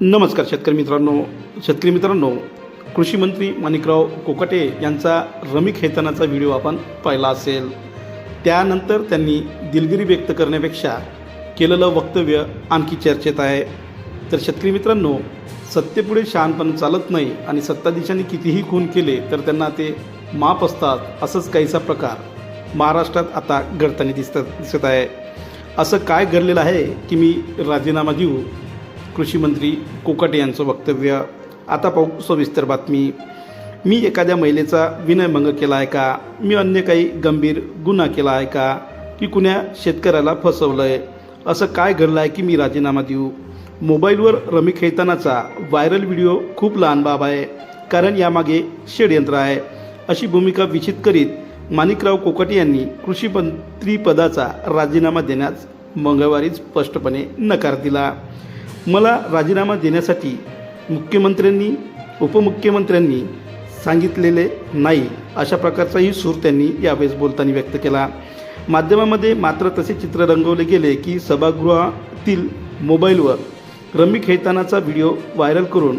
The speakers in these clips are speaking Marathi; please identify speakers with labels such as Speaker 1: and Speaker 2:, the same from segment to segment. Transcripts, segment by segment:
Speaker 1: नमस्कार शेतकरी मित्रांनो शेतकरी मित्रांनो कृषी मंत्री माणिकराव कोकाटे यांचा रमी खेळतानाचा व्हिडिओ आपण पाहिला असेल. त्यानंतर त्यांनी दिलगिरी व्यक्त करण्यापेक्षा केलेलं वक्तव्य आणखी चर्चेत आहे. तर शेतकरी मित्रांनो सत्तेपुढे शहाणपण चालत नाही आणि सत्ताधीशांनी कितीही खून केले तर त्यांना ते माप असतात असंच काहीसा प्रकार महाराष्ट्रात आता घडताना दिसत दिसत आहे. असं काय घडलेलं आहे की मी राजीनामा देऊ कृषीमंत्री कोकाटे यांचं वक्तव्य. आता पाहू सविस्तर बातमी. मी एखाद्या महिलेचा विनयभंग केला आहे का? मी अन्य काही गंभीर गुन्हा केला आहे का? की कुण्या शेतकऱ्याला फसवलं आहे असं काय घडलं आहे की मी राजीनामा देऊ? मोबाईलवर रमी खेळतानाचा व्हायरल व्हिडिओ खूप लहान बाब आहे कारण यामागे षडयंत्र आहे. अशी भूमिका विचित करीत माणिकराव कोकाटे यांनी कृषी मंत्रीपदाचा राजीनामा देण्यास मंगळवारी स्पष्टपणे नकार दिला. मला राजीनामा देण्यासाठी मुख्यमंत्र्यांनी उपमुख्यमंत्र्यांनी सांगितलेले नाही अशा प्रकारचाही सूर त्यांनी यावेळेस बोलताना व्यक्त केला. माध्यमामध्ये मात्र तसे चित्र रंगवले गेले की सभागृहातील मोबाईलवर रमी खेळतानाचा व्हिडिओ व्हायरल करून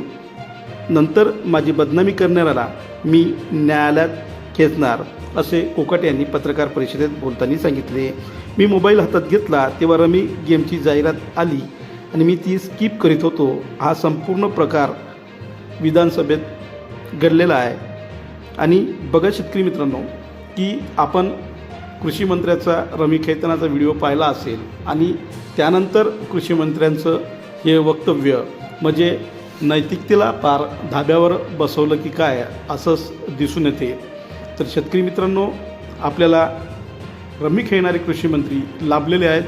Speaker 1: नंतर माझी बदनामी करणाऱ्याला मी न्यायालयात खेचणार असे कोकट यांनी पत्रकार परिषदेत बोलताना सांगितले. मी मोबाईल हातात घेतला तेव्हा रमी गेमची जाहिरात आली. आणि मी ती स्किप करीत होतो. हा संपूर्ण प्रकार विधानसभेत घडलेला आहे. आणि बघा शेतकरी मित्रांनो की आपण कृषी मंत्र्याचा रमी खेळतानाचा व्हिडिओ पाहिला असेल आणि त्यानंतर कृषी मंत्र्यांचं हे वक्तव्य म्हणजे नैतिकतेला पार धाब्यावर बसवलं की काय असंच दिसून येते. तर शेतकरी मित्रांनो आपल्याला रमी खेळणारे कृषी मंत्री लाभलेले आहेत.